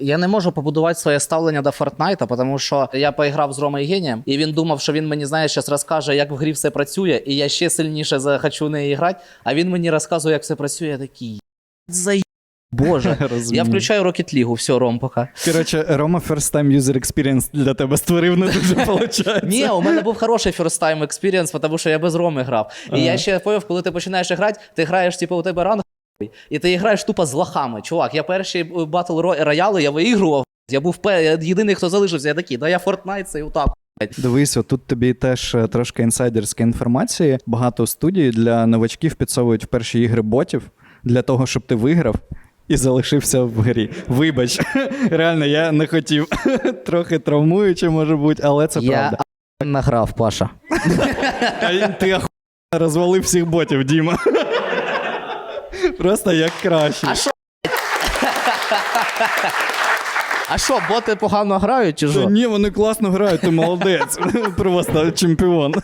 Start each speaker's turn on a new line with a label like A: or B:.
A: Я не можу побудувати своє ставлення до Фортнайта, тому що я поіграв з Ромою Генієм, і він думав, що він мені знає, зараз розкаже, як в грі все працює, і я ще сильніше захочу в неї грати. А він мені розказує, як все працює. Я такий заї. Боже. Я включаю Rocket League, все, Ром, пока.
B: Коротше, Рома First Time User Experience для тебе створив не дуже виходить.
A: Ні, у мене був хороший first time experience, тому що я без Роми грав. І я ще поняв, коли ти починаєш грати, ти граєш, типу, у тебе ранг, і ти граєш тупо з лохами. Чувак, я перші батл рояли, я виігрував. Я був я єдиний, хто залишився. Я такий, да я Fortnite, це і отак.
B: Дивись, тут тобі теж е, трошки інсайдерської інформації. Багато студій для новачків підсовують в перші ігри ботів для того, щоб ти виграв. І залишився в грі. Вибач, реально, я не хотів. Трохи травмуюче може бути, але це
A: я
B: правда.
A: награв, Паша.
B: Ти розвалив всіх ботів, Діма. Просто як краще.
A: А що? А що, боти погано грають чи що?
B: ні, вони класно грають, ти молодець. Просто чемпіон.